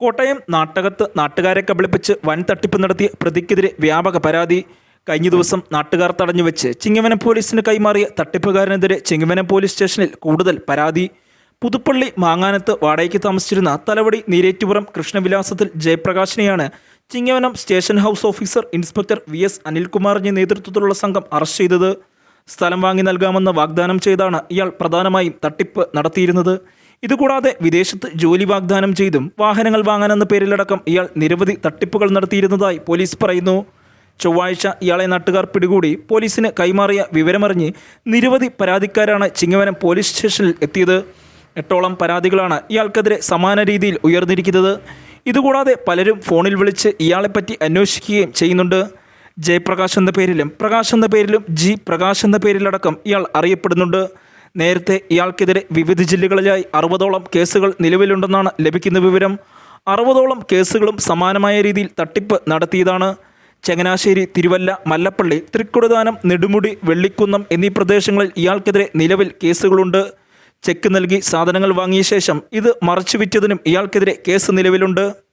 കോട്ടയം നാട്ടകത്ത് നാട്ടുകാരെ കബളിപ്പിച്ച് വൻ തട്ടിപ്പ് നടത്തിയ പ്രതിക്കെതിരെ വ്യാപക പരാതി. കഴിഞ്ഞ ദിവസം നാട്ടുകാർ തടഞ്ഞു വെച്ച് ചിങ്ങവനം പോലീസിന് കൈമാറിയ തട്ടിപ്പുകാരനെതിരെ ചിങ്ങവനം പോലീസ് സ്റ്റേഷനിൽ കൂടുതൽ പരാതി. പുതുപ്പള്ളി മാങ്ങാനത്ത് വാടകയ്ക്ക് താമസിച്ചിരുന്ന തലവടി നീരേറ്റുപുറം കൃഷ്ണവിലാസത്തിൽ ജയപ്രകാശിനെയാണ് Chingavanam station house officer inspector V S അനിൽകുമാറിന്റെ നേതൃത്വത്തിലുള്ള സംഘം അറസ്റ്റ് ചെയ്തത്. സ്ഥലം വാങ്ങി നൽകാമെന്ന് വാഗ്ദാനം ചെയ്താണ് ഇയാൾ പ്രധാനമായും തട്ടിപ്പ് നടത്തിയിരുന്നത്. ഇതുകൂടാതെ വിദേശത്ത് ജോലി വാഗ്ദാനം ചെയ്തും വാഹനങ്ങൾ വാങ്ങാനെന്ന പേരിലടക്കം ഇയാൾ നിരവധി തട്ടിപ്പുകൾ നടത്തിയിരുന്നതായി പോലീസ് പറയുന്നു. ചൊവ്വാഴ്ച ഇയാളെ നാട്ടുകാർ പിടികൂടി പോലീസിന് കൈമാറിയ വിവരമറിഞ്ഞ് നിരവധി പരാതിക്കാരാണ് ചിങ്ങവനം പോലീസ് സ്റ്റേഷനിൽ എത്തിയത്. എട്ടോളം പരാതികളാണ് ഇയാൾക്കെതിരെ സമാന രീതിയിൽ ഉയർന്നിരിക്കുന്നത്. ഇതുകൂടാതെ പലരും ഫോണിൽ വിളിച്ച് ഇയാളെപ്പറ്റി അന്വേഷിക്കുകയും ചെയ്യുന്നുണ്ട്. ജയപ്രകാശ് എന്ന പേരിലും പ്രകാശ് എന്ന പേരിലും ജി പ്രകാശ് എന്ന പേരിലടക്കം ഇയാൾ അറിയപ്പെടുന്നുണ്ട്. നേരത്തെ ഇയാൾക്കെതിരെ വിവിധ ജില്ലകളിലായി അറുപതോളം കേസുകൾ നിലവിലുണ്ടെന്നാണ് ലഭിക്കുന്ന വിവരം. അറുപതോളം കേസുകളും സമാനമായ രീതിയിൽ തട്ടിപ്പ് നടത്തിയതാണ്. ചങ്ങനാശ്ശേരി തിരുവല്ല മല്ലപ്പള്ളി തൃക്കുടദാനം നെടുമുടി വെള്ളിക്കുന്നം എന്നീ പ്രദേശങ്ങളിൽ ഇയാൾക്കെതിരെ നിലവിൽ കേസുകളുണ്ട്. ചെക്ക് നൽകി സാധനങ്ങൾ വാങ്ങിയ ശേഷം ഇത് മറച്ചുവിറ്റതിനും ഇയാൾക്കെതിരെ കേസ് നിലവിലുണ്ട്.